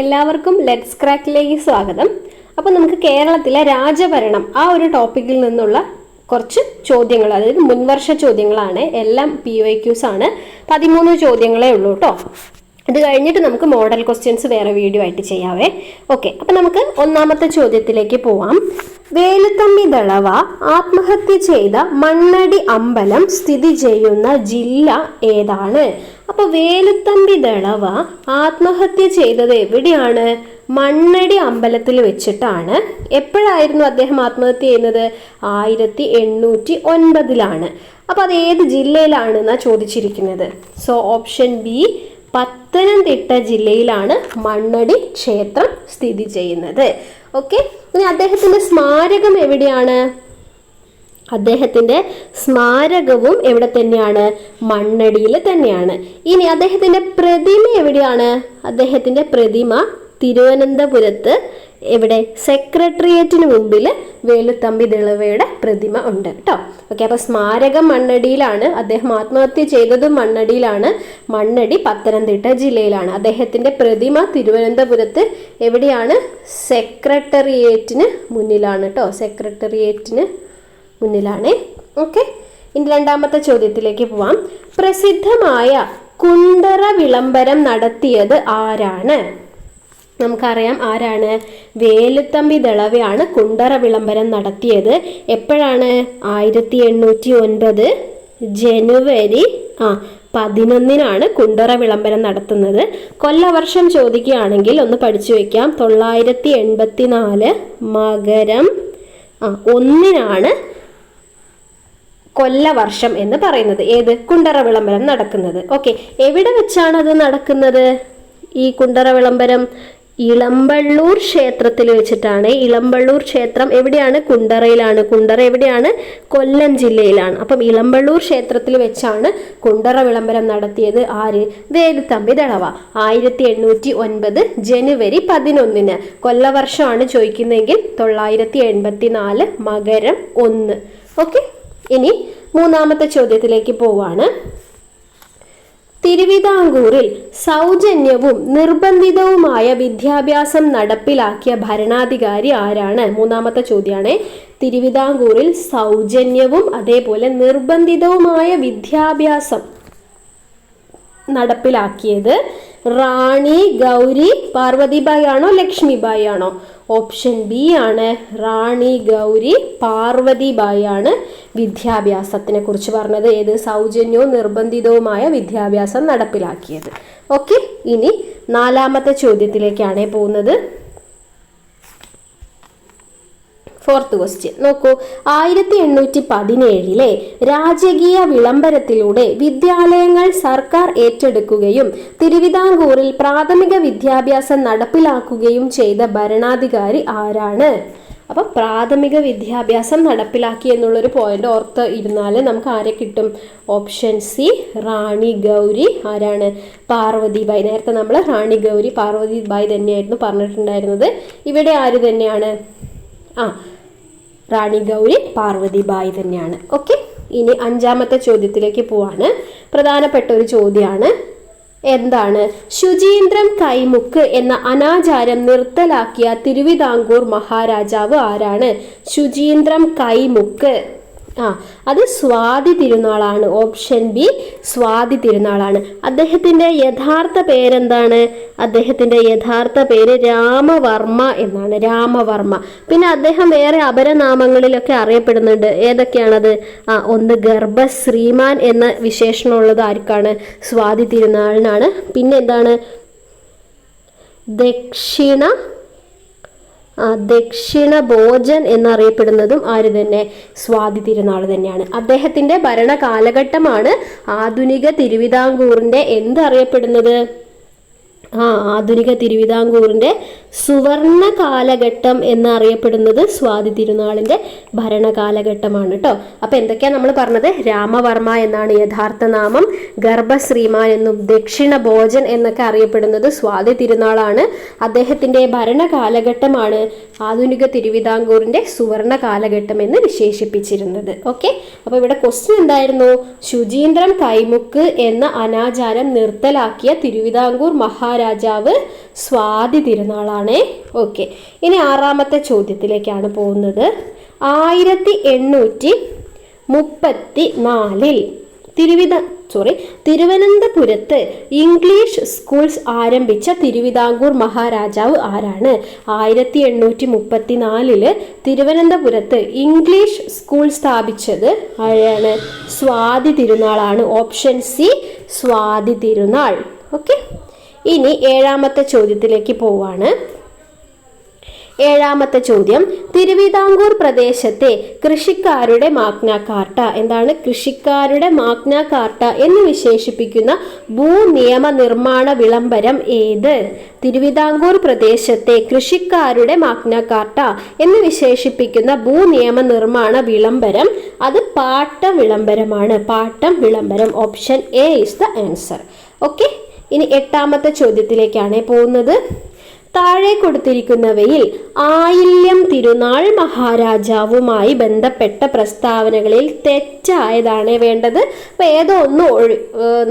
എല്ലാവർക്കും ലെറ്റ്സ് ക്രാക്കിലേക്ക് സ്വാഗതം. അപ്പോൾ നമുക്ക് കേരളത്തിലെ രാജഭരണം ആ ഒരു ടോപ്പിക്കിൽ നിന്നുള്ള കുറച്ച് ചോദ്യങ്ങൾ അതായത് മുൻവർഷ ചോദ്യങ്ങളാണ്. എല്ലാം പി ഒ ക്യൂസ് ആണ്. പതിമൂന്ന് ചോദ്യങ്ങളേ ഉള്ളൂ കേട്ടോ അത് കഴിഞ്ഞിട്ട് നമുക്ക് മോഡൽ ക്വസ്റ്റ്യൻസ് വേറെ വീഡിയോ ആയിട്ട് ചെയ്യാവേ. ഓക്കെ അപ്പം നമുക്ക് ഒന്നാമത്തെ ചോദ്യത്തിലേക്ക് പോവാം. വേലുത്തമ്പി ദളവ ആത്മഹത്യ ചെയ്ത മണ്ണടി അമ്പലം സ്ഥിതി ചെയ്യുന്ന ജില്ല ഏതാണ്? അപ്പോൾ വേലുത്തമ്പി ദളവ ആത്മഹത്യ ചെയ്തത് എവിടെയാണ്? മണ്ണടി അമ്പലത്തിൽ വെച്ചിട്ടാണ്. എപ്പോഴായിരുന്നു അദ്ദേഹം ആത്മഹത്യ ചെയ്യുന്നത്? ആയിരത്തി എണ്ണൂറ്റി ഒൻപതിലാണ് അപ്പോൾ അത് ഏത് ജില്ലയിലാണെന്നാണ് ചോദിച്ചിരിക്കുന്നത്? സോ ഓപ്ഷൻ ബി പത്തനംതിട്ട ജില്ലയിലാണ് മണ്ണടി ക്ഷേത്രം സ്ഥിതി ചെയ്യുന്നത്. ഓക്കെ ഇനി അദ്ദേഹത്തിന്റെ സ്മാരകം എവിടെയാണ്? അദ്ദേഹത്തിന്റെ സ്മാരകവും എവിടെ തന്നെയാണ്? മണ്ണടിയിൽ തന്നെയാണ്. ഇനി അദ്ദേഹത്തിന്റെ പ്രതിമ എവിടെയാണ്? അദ്ദേഹത്തിന്റെ പ്രതിമ തിരുവനന്തപുരത്ത് എവിടെ? സെക്രട്ടേറിയറ്റിന് മുമ്പിൽ വേലുത്തമ്പി ദളവയുടെ പ്രതിമ ഉണ്ട് കേട്ടോ. ഓക്കെ അപ്പോൾ സ്മാരകം മണ്ണടിയിലാണ്. അദ്ദേഹം ആത്മഹത്യ ചെയ്തതും മണ്ണടിയിലാണ്. മണ്ണടി പത്തനംതിട്ട ജില്ലയിലാണ്. അദ്ദേഹത്തിന്റെ പ്രതിമ തിരുവനന്തപുരത്ത് എവിടെയാണ്? സെക്രട്ടേറിയറ്റിന് മുന്നിലാണ് കേട്ടോ. സെക്രട്ടേറിയറ്റിന് മുന്നിലാണ്. ഓക്കെ. ഇനി രണ്ടാമത്തെ ചോദ്യത്തിലേക്ക് പോവാം. പ്രസിദ്ധമായ കുണ്ടറ വിളംബരം നടത്തിയത് ആരാണ്? നമുക്കറിയാം ആരാണ്? വേലുത്തമ്പി ദളവയാണ് കുണ്ടറ വിളംബരം നടത്തിയത്. എപ്പോഴാണ്? ആയിരത്തി എണ്ണൂറ്റി ഒൻപത് ജനുവരി ആ പതിനൊന്നിനാണ് കുണ്ടറ വിളംബരം നടത്തുന്നത്. കൊല്ലവർഷം ചോദിക്കുകയാണെങ്കിൽ ഒന്ന് പഠിച്ചു വെക്കാം. തൊള്ളായിരത്തി എൺപത്തി നാല് മകരം ആ ഒന്നിനാണ് കൊല്ലവർഷം എന്ന് പറയുന്നത്. ഏത്? കുണ്ടറ വിളംബരം നടക്കുന്നത്. ഓക്കെ. എവിടെ വെച്ചാണ് അത് നടക്കുന്നത്? ഈ കുണ്ടറ വിളംബരം ഇളമ്പള്ളൂർ ക്ഷേത്രത്തിൽ വെച്ചിട്ടാണ്. ഇളമ്പള്ളൂർ ക്ഷേത്രം എവിടെയാണ്? കുണ്ടറയിലാണ്. കുണ്ടറ എവിടെയാണ്? കൊല്ലം ജില്ലയിലാണ്. അപ്പം ഇളമ്പള്ളൂർ ക്ഷേത്രത്തിൽ വെച്ചാണ് കുണ്ടറ വിളംബരം നടത്തിയത് ആര്? വേലുത്തമ്പി ദളവ. ആയിരത്തി എണ്ണൂറ്റി ഒൻപത് ജനുവരി പതിനൊന്നിന്. കൊല്ലവർഷമാണ് ചോദിക്കുന്നതെങ്കിൽ തൊള്ളായിരത്തി എൺപത്തി നാല് മകരം ഒന്ന്. ഓക്കെ. ഇനി മൂന്നാമത്തെ ചോദ്യത്തിലേക്ക് പോവാണ്. തിരുവിതാംകൂറിൽ സൗജന്യവും നിർബന്ധിതവുമായ വിദ്യാഭ്യാസം നടപ്പിലാക്കിയ ഭരണാധികാരി ആരാണ്? മൂന്നാമത്തെ ചോദ്യമാണ് തിരുവിതാംകൂറിൽ സൗജന്യവും അതേപോലെ നിർബന്ധിതവുമായ വിദ്യാഭ്യാസം നടപ്പിലാക്കിയത് റാണി ഗൗരി പാർവതിബായി ആണോ ലക്ഷ്മിബായി ആണോ? ഓപ്ഷൻ ബി ആണ് റാണി ഗൗരി പാർവതിബായി ആണ് വിദ്യാഭ്യാസത്തിനെ കുറിച്ച് പറഞ്ഞത്. ഏത് സൗജന്യവും നിർബന്ധിതവുമായ വിദ്യാഭ്യാസം നടപ്പിലാക്കിയത്. ഓക്കെ ഇനി നാലാമത്തെ ചോദ്യത്തിലേക്കാണ് പോകുന്നത്. ഫോർത്ത് ക്വസ്റ്റ്യൻ നോക്കൂ. ആയിരത്തി എണ്ണൂറ്റി പതിനേഴിലെ രാജകീയ വിളംബരത്തിലൂടെ വിദ്യാലയങ്ങൾ സർക്കാർ ഏറ്റെടുക്കുകയും തിരുവിതാംകൂറിൽ പ്രാഥമിക വിദ്യാഭ്യാസം നടപ്പിലാക്കുകയും ചെയ്ത ഭരണാധികാരി ആരാണ്? അപ്പം പ്രാഥമിക വിദ്യാഭ്യാസം നടപ്പിലാക്കി എന്നുള്ളൊരു പോയിന്റ് ഓർത്ത് ഇരുന്നാൽ നമുക്ക് ആരെ കിട്ടും? ഓപ്ഷൻ സി റാണി ഗൗരി ആരാണ്? പാർവതി പാർവതിബായി നേരത്തെ നമ്മൾ റാണി ഗൗരി പാർവതി പാർവതിബായി തന്നെയായിരുന്നു പറഞ്ഞിട്ടുണ്ടായിരുന്നത്. ഇവിടെ ആര് തന്നെയാണ്? ആ റാണി ഗൗരി പാർവതിബായി തന്നെയാണ്. ഓക്കെ ഇനി അഞ്ചാമത്തെ ചോദ്യത്തിലേക്ക് പോവാണ്. പ്രധാനപ്പെട്ട ഒരു ചോദ്യമാണ് എന്താണ്? ശുചീന്ദ്രം കൈമുക്ക് എന്ന അനാചാരം നിർത്തലാക്കിയ തിരുവിതാംകൂർ മഹാരാജാവ് ആരാണ്? ശുചീന്ദ്രം കൈമുക്ക്. ആ അത് സ്വാതി തിരുനാളാണ്. ഓപ്ഷൻ ബി സ്വാതി തിരുനാളാണ്. അദ്ദേഹത്തിന്റെ യഥാർത്ഥ പേരെന്താണ്? അദ്ദേഹത്തിന്റെ യഥാർത്ഥ പേര് രാമവർമ്മ എന്നാണ്. രാമവർമ്മ. പിന്നെ അദ്ദേഹം വേറെ അപരനാമങ്ങളിലൊക്കെ അറിയപ്പെടുന്നുണ്ട്. ഏതൊക്കെയാണത്? ആ ഒന്ന് ഗർഭശ്രീമാൻ എന്ന വിശേഷണമുള്ളത് ആർക്കാണ്? സ്വാതി തിരുനാളിനാണ്. പിന്നെ എന്താണ്? ദക്ഷിണ ദക്ഷിണ ഭോജൻ എന്നറിയപ്പെടുന്നതും ആര് തന്നെ? സ്വാതി തിരുനാൾ തന്നെയാണ്. അദ്ദേഹത്തിന്റെ ഭരണ കാലഘട്ടമാണ് ആധുനിക തിരുവിതാംകൂറിന്റെ എന്തറിയപ്പെടുന്നത്? ആ ആധുനിക തിരുവിതാംകൂറിന്റെ സുവർണ കാലഘട്ടം എന്നറിയപ്പെടുന്നത് സ്വാതി തിരുനാളിന്റെ ഭരണകാലഘട്ടമാണ് കേട്ടോ അപ്പൊ എന്തൊക്കെയാ നമ്മൾ പറഞ്ഞത്? രാമവർമ്മ എന്നാണ് യഥാർത്ഥ നാമം ഗർഭശ്രീമാൻ എന്നും ദക്ഷിണ ഭോജൻ എന്നൊക്കെ അറിയപ്പെടുന്നത് സ്വാതി തിരുനാളാണ്. അദ്ദേഹത്തിന്റെ ഭരണകാലഘട്ടമാണ് ആധുനിക തിരുവിതാംകൂറിന്റെ സുവർണ കാലഘട്ടം എന്ന് വിശേഷിപ്പിച്ചിരുന്നത്. ഓക്കെ? അപ്പോൾ ഇവിടെ ക്വസ്റ്റ്യൻ എന്തായിരുന്നു? ശുചീന്ദ്രം കൈമുക്ക് എന്ന അനാചാരം നിർത്തലാക്കിയ തിരുവിതാംകൂർ മഹാരാജ മഹാരാജാവ് സ്വാതി തിരുനാളാണ്. ഓക്കെ ഇനി ആറാമത്തെ ചോദ്യത്തിലേക്കാണ് പോകുന്നത്. ആയിരത്തി എണ്ണൂറ്റി മുപ്പത്തി നാലിൽ തിരുവിത സോറി തിരുവനന്തപുരത്ത് ഇംഗ്ലീഷ് സ്കൂൾസ് ആരംഭിച്ച തിരുവിതാംകൂർ മഹാരാജാവ് ആരാണ്? ആയിരത്തി എണ്ണൂറ്റി മുപ്പത്തി നാലിൽ തിരുവനന്തപുരത്ത് ഇംഗ്ലീഷ് സ്കൂൾ സ്ഥാപിച്ചത് ആരാണ്? Swathi തിരുനാളാണ്. Option C Swathi Thirunal. Okay ഇനി ഏഴാമത്തെ ചോദ്യത്തിലേക്ക് പോവാണ്. ഏഴാമത്തെ ചോദ്യം തിരുവിതാംകൂർ പ്രദേശത്തെ കൃഷിക്കാരുടെ മാഗ്നാകാർട്ട എന്താണ്? കൃഷിക്കാരുടെ മാഗ്നാകാർട്ട എന്ന് വിശേഷിപ്പിക്കുന്ന ഭൂനിയമ നിർമ്മാണ വിളംബരം ഏത്? തിരുവിതാംകൂർ പ്രദേശത്തെ കൃഷിക്കാരുടെ മാഗ്നാകാർട്ട എന്ന് വിശേഷിപ്പിക്കുന്ന ഭൂനിയമ നിർമ്മാണ വിളംബരം അത് പാട്ടം വിളംബരമാണ്. പാട്ടം വിളംബരം. Option A is the answer okay ഇനി എട്ടാമത്തെ ചോദ്യത്തിലേക്കാണ് പോകുന്നത്. താഴെ കൊടുത്തിരിക്കുന്നവയിൽ ആയില്യം തിരുനാൾ മഹാരാജാവുമായി ബന്ധപ്പെട്ട പ്രസ്താവനകളിൽ തെറ്റായതാണ് വേണ്ടത്. അപ്പോൾ ഏതോ ഒന്ന് ഒഴി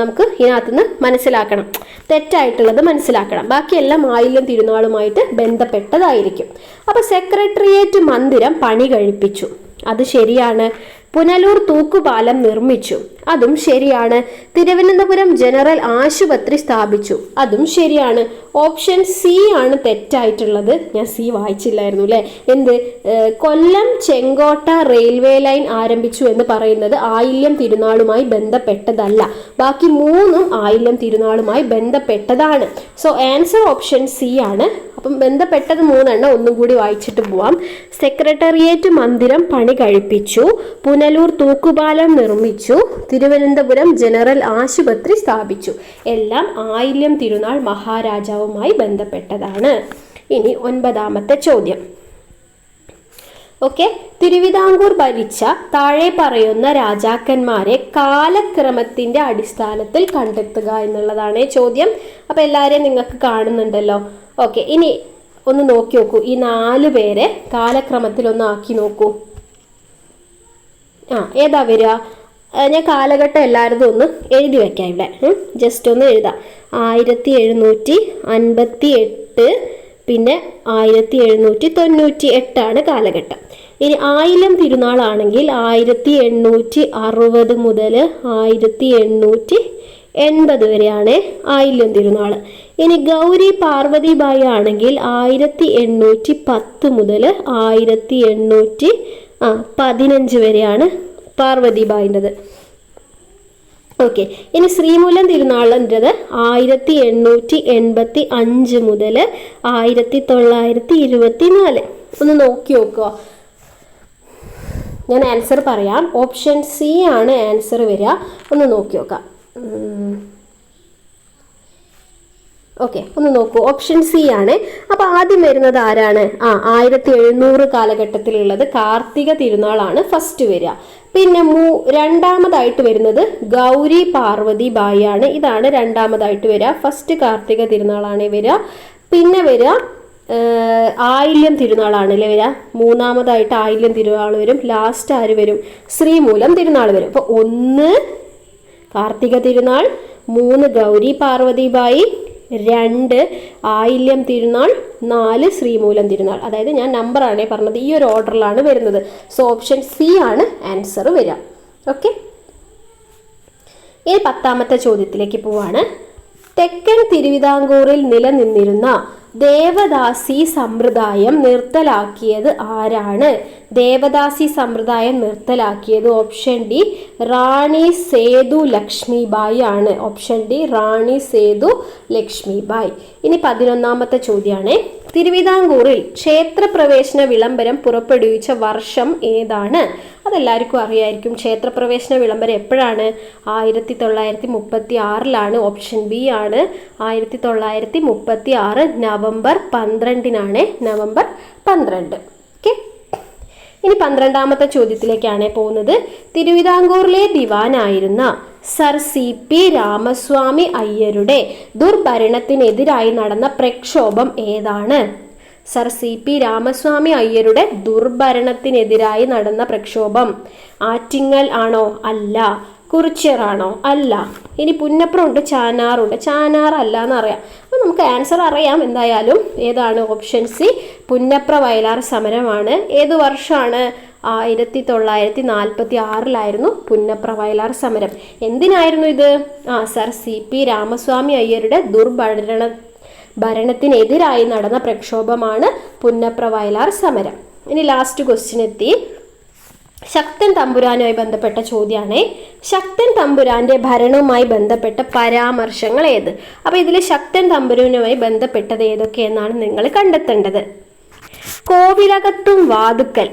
നമുക്ക് ഇതിനകത്തുനിന്ന് മനസ്സിലാക്കണം. തെറ്റായിട്ടുള്ളത് മനസ്സിലാക്കണം. ബാക്കിയെല്ലാം ആയില്യം തിരുനാളുമായിട്ട് ബന്ധപ്പെട്ടതായിരിക്കും. അപ്പോൾ സെക്രട്ടേറിയറ്റ് മന്ദിരം പണി കഴിപ്പിച്ചു. അത് ശരിയാണ്. പുനലൂർ തൂക്കുപാലം നിർമ്മിച്ചു. അതും ശരിയാണ്. തിരുവനന്തപുരം ജനറൽ ആശുപത്രി സ്ഥാപിച്ചു. അതും ശരിയാണ്. ഓപ്ഷൻ സി ആണ് തെറ്റായിട്ടുള്ളത്. ഞാൻ സി വായിച്ചില്ലായിരുന്നു അല്ലേ എന്ത്? കൊല്ലം ചെങ്കോട്ട റെയിൽവേ ലൈൻ ആരംഭിച്ചു എന്ന് പറയുന്നത് ആയില്യം തിരുനാളുമായി ബന്ധപ്പെട്ടതല്ല. ബാക്കി മൂന്നും ആയില്യം തിരുനാളുമായി ബന്ധപ്പെട്ടതാണ്. സോ ആൻസർ ഓപ്ഷൻ സി ആണ്. അപ്പം ബന്ധപ്പെട്ടത് മൂന്നെണ്ണം ഒന്നും കൂടി വായിച്ചിട്ട് പോവാം. സെക്രട്ടേറിയറ്റ് മന്ദിരം പണി കഴിപ്പിച്ചു. പുനലൂർ തൂക്കുപാലം നിർമ്മിച്ചു. തിരുവനന്തപുരം ജനറൽ ആശുപത്രി സ്ഥാപിച്ചു. എല്ലാം ആയില്യം തിരുനാൾ മഹാരാജാവുമായി ബന്ധപ്പെട്ടതാണ്. ഇനി ഒൻപതാമത്തെ ചോദ്യം. ഓക്കെ. തിരുവിതാംകൂർ ഭരിച്ച താഴെ പറയുന്ന രാജാക്കന്മാരെ കാലക്രമത്തിന്റെ അടിസ്ഥാനത്തിൽ കണ്ടെത്തുക എന്നുള്ളതാണ് ചോദ്യം. അപ്പോൾ എല്ലാവരെയും നിങ്ങൾക്ക് കാണുന്നുണ്ടല്ലോ. ഓക്കെ. ഇനി ഒന്ന് നോക്കി നോക്കൂ. ഈ നാല് പേരെ കാലക്രമത്തിൽ ഒന്ന് ആക്കി നോക്കൂ. ആ ഏതാ വരിക? ഞാൻ കാലഘട്ടം എല്ലാവരും ഒന്ന് എഴുതി വെക്കാം ഇവിടെ. ജസ്റ്റ് ഒന്ന് എഴുതാം. ആയിരത്തി എഴുന്നൂറ്റി അൻപത്തി എട്ട് പിന്നെ ആയിരത്തി എഴുന്നൂറ്റി തൊണ്ണൂറ്റി എട്ടാണ് കാലഘട്ടം. ഇനി ആയിരം തിരുനാളാണെങ്കിൽ ആയിരത്തി എണ്ണൂറ്റി അറുപത് മുതൽ ആയിരത്തി എണ്ണൂറ്റി എൺപത് വരെയാണ് ആയില്യം തിരുനാൾ ഇനി ഗൗരി പാർവതി പാർവതിബായി ആണെങ്കിൽ ആയിരത്തി എണ്ണൂറ്റി പത്ത് മുതൽ ആയിരത്തി എണ്ണൂറ്റി ആ പതിനഞ്ച് വരെയാണ് പാർവതിബായിന്റെത് ഓക്കെ. ഇനി ശ്രീമൂലം തിരുനാളിന്റെത് ആയിരത്തി എണ്ണൂറ്റി എൺപത്തി അഞ്ച് മുതൽ ആയിരത്തി തൊള്ളായിരത്തി ഇരുപത്തി നാല് ഒന്ന് നോക്കി നോക്കുക. ഞാൻ ആൻസർ പറയാം. ഓപ്ഷൻ സി ആണ് ആൻസർ വരിക. ഒന്ന് നോക്കി നോക്കാം. ഓക്കെ. ഒന്ന് നോക്കൂ. ഓപ്ഷൻ സി ആണ്. അപ്പോൾ ആദ്യം വരുന്നത് ആരാണ്? ആ ആയിരത്തി എഴുന്നൂറ് കാലഘട്ടത്തിലുള്ളത് കാർത്തിക തിരുനാളാണ് ഫസ്റ്റ് വരിക. പിന്നെ മൂ രണ്ടാമതായിട്ട് വരുന്നത് ഗൗരി പാർവതി ബായിയാണ്. ഇതാണ് രണ്ടാമതായിട്ട് വരിക. ഫസ്റ്റ് കാർത്തിക തിരുനാളാണ് വരിക. പിന്നെ വരിക ആയില്യം തിരുനാളാണ് അല്ലേ വരിക? മൂന്നാമതായിട്ട് ആയില്യം തിരുനാൾ വരും. ലാസ്റ്റ് ആര് വരും? ശ്രീമൂലം തിരുനാൾ വരും. അപ്പോൾ ഒന്ന് കാർത്തിക തിരുനാൾ മൂന്ന് ഗൗരി പാർവതി ബായി രണ്ട് ആയില്യം തിരുനാൾ നാല് ശ്രീമൂലം തിരുനാൾ. അതായത് ഞാൻ നമ്പറാണേ പറഞ്ഞത് ഈ ഒരു ഓർഡറിലാണ് വരുന്നത്. സോ ഓപ്ഷൻ സി ആണ് ആൻസർ വരിക. ഓക്കെ ഇനി പത്താമത്തെ ചോദ്യത്തിലേക്ക് പോവാണ്. തെക്കൻ തിരുവിതാംകൂറിൽ നിലനിന്നിരുന്ന ദേവദാസി സമ്പ്രദായം നിർത്തലാക്കിയത് ആരാണ്? ദേവദാസി സമ്പ്രദായം നിർത്തലാക്കിയത് ഓപ്ഷൻ ഡി റാണി സേതു ലക്ഷ്മിബായി ആണ്. Option D Rani Sethu Lakshmibai. ഇനി പതിനൊന്നാമത്തെ ചോദ്യമാണ് തിരുവിതാംകൂറിൽ ക്ഷേത്രപ്രവേശന വിളംബരം പുറപ്പെടുവിച്ച വർഷം ഏതാണ്? അതെല്ലാവർക്കും അറിയായിരിക്കും. ക്ഷേത്രപ്രവേശന വിളംബരം എപ്പോഴാണ്? ആയിരത്തി തൊള്ളായിരത്തി മുപ്പത്തി ആറിലാണ് ഓപ്ഷൻ ബി ആണ്. ആയിരത്തി തൊള്ളായിരത്തി മുപ്പത്തി ആറ് നവംബർ പന്ത്രണ്ടിനാണ് നവംബർ പന്ത്രണ്ട്. ഓക്കെ ഇനി പന്ത്രണ്ടാമത്തെ ചോദ്യത്തിലേക്കാണ് പോകുന്നത്. തിരുവിതാംകൂറിലെ ദിവാനായിരുന്ന സർ സി പി രാമസ്വാമി അയ്യരുടെ ദുർഭരണത്തിനെതിരായി നടന്ന പ്രക്ഷോഭം ഏതാണ്? സർ സി പി രാമസ്വാമി അയ്യരുടെ ദുർഭരണത്തിനെതിരായി നടന്ന പ്രക്ഷോഭം ആറ്റിങ്ങൽ ആണോ? അല്ല. കുറിച്യറാണോ അല്ല. ഇനി പുന്നപ്രമുണ്ട് ചാനാറുണ്ട്. ചാനാർ അല്ല എന്നറിയാം. നമുക്ക് ആൻസർ അറിയാം എന്തായാലും. ഏതാണ് ഓപ്ഷൻ സി പുന്നപ്ര വയലാർ സമരമാണ്. ഏത് വർഷമാണ്? ആയിരത്തി തൊള്ളായിരത്തി നാൽപ്പത്തി ആറിലായിരുന്നു പുന്നപ്ര വയലാർ സമരം. എന്തിനായിരുന്നു ഇത്? ആ സർ സി പി രാമസ്വാമി അയ്യരുടെ ദുർഭരണ ഭരണത്തിനെതിരായി നടന്ന പ്രക്ഷോഭമാണ് പുന്നപ്ര വയലാർ സമരം. ഇനി ലാസ്റ്റ് ക്വസ്റ്റ്യൻ എത്തി. ശക്തൻ തമ്പുരാനുമായി ബന്ധപ്പെട്ട ചോദ്യമാണ് ശക്തൻ തമ്പുരാന്റെ ഭരണവുമായി ബന്ധപ്പെട്ട പരാമർശങ്ങൾ ഏത്? അപ്പോൾ ഇതിൽ ശക്തൻ തമ്പുരാനുമായി ബന്ധപ്പെട്ടത് ഏതൊക്കെയെന്നാണ് നിങ്ങൾ കണ്ടെത്തേണ്ടത്. കോവിലകത്തും വാതുക്കൽ.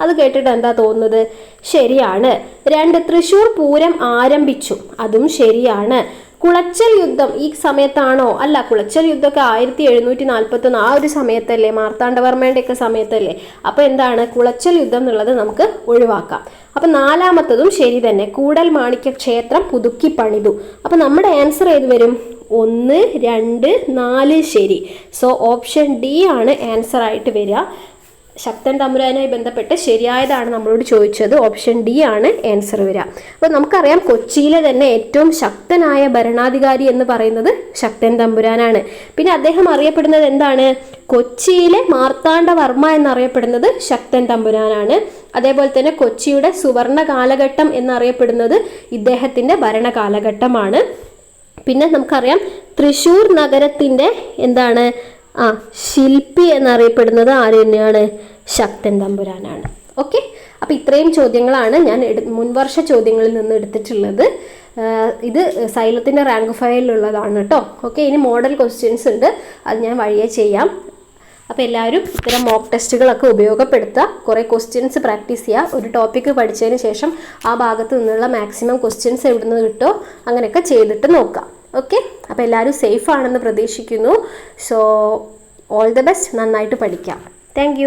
അത് കേട്ടിട്ട് എന്താ തോന്നുന്നത്? ശരിയാണ്. രണ്ട് തൃശൂർ പൂരം ആരംഭിച്ചു. അതും ശരിയാണ്. കുളച്ചൽ യുദ്ധം ഈ സമയത്താണോ? അല്ല കുളച്ചൽ യുദ്ധമൊക്കെ ആയിരത്തി എഴുന്നൂറ്റി നാൽപ്പത്തി ഒന്ന് ആ ഒരു സമയത്തല്ലേ മാർത്താണ്ഡവർമ്മയുടെ ഒക്കെ സമയത്തല്ലേ. അപ്പോൾ എന്താണ്? കുളച്ചൽ യുദ്ധം എന്നുള്ളത് നമുക്ക് ഒഴിവാക്കാം. അപ്പം നാലാമത്തതും ശരി തന്നെ. കൂടൽ മാണിക്യ ക്ഷേത്രം പുതുക്കി പണിതു. അപ്പം നമ്മുടെ ആൻസർ ഏത് വരും? ഒന്ന് രണ്ട് നാല് ശരി. സോ ഓപ്ഷൻ ഡി ആണ് ആൻസർ ആയിട്ട് വരിക. ശക്തൻ തമ്പുരാനുമായി ബന്ധപ്പെട്ട് ശരിയായതാണ് നമ്മളോട് ചോദിച്ചത്. ഓപ്ഷൻ ഡി ആണ് ആൻസർ വരിക. അപ്പോൾ നമുക്കറിയാം കൊച്ചിയിലെ തന്നെ ഏറ്റവും ശക്തനായ ഭരണാധികാരി എന്ന് പറയുന്നത് ശക്തൻ തമ്പുരാനാണ്. പിന്നെ അദ്ദേഹം അറിയപ്പെടുന്നത് എന്താണ്? കൊച്ചിയിലെ മാർത്താണ്ഡവർമ്മ എന്നറിയപ്പെടുന്നത് ശക്തൻ തമ്പുരാനാണ്. അതേപോലെ തന്നെ കൊച്ചിയുടെ സുവർണ കാലഘട്ടം എന്നറിയപ്പെടുന്നത് ഇദ്ദേഹത്തിന്റെ ഭരണ കാലഘട്ടമാണ് പിന്നെ നമുക്കറിയാം തൃശ്ശൂർ നഗരത്തിന്റെ എന്താണ്? ആ ശില്പി എന്നറിയപ്പെടുന്നത് ആര് തന്നെയാണ്? ശക്തൻ തമ്പുരാനാണ്. ഓക്കെ? അപ്പോൾ ഇത്രയും ചോദ്യങ്ങളാണ് ഞാൻ മുൻവർഷ ചോദ്യങ്ങളിൽ നിന്ന് എടുത്തിട്ടുള്ളത്. ഇത് സൈലത്തിന്റെ റാങ്ക് ഫയലിലുള്ളതാണ് കേട്ടോ. ഓക്കെ ഇനി മോഡൽ ക്വസ്റ്റ്യൻസ് ഉണ്ട്. അത് ഞാൻ വഴിയെ ചെയ്യാം. അപ്പോൾ എല്ലാവരും ഇത്തരം മോക്ക് ടെസ്റ്റുകളൊക്കെ ഉപയോഗപ്പെടുത്തുക. കുറേ ക്വസ്റ്റ്യൻസ് പ്രാക്ടീസ് ചെയ്യുക. ഒരു ടോപ്പിക്ക് പഠിച്ചതിന് ശേഷം ആ ഭാഗത്ത് നിന്നുള്ള മാക്സിമം ക്വസ്റ്റ്യൻസ് എവിടെ നിന്ന് കിട്ടുമോ? അങ്ങനെയൊക്കെ ചെയ്തിട്ട് നോക്കാം ഓക്കെ അപ്പോൾ എല്ലാവരും സേഫ് ആണെന്ന് പ്രതീക്ഷിക്കുന്നു. സോ ഓൾ ദ ബെസ്റ്റ് നന്നായിട്ട് പഠിക്കാം. താങ്ക്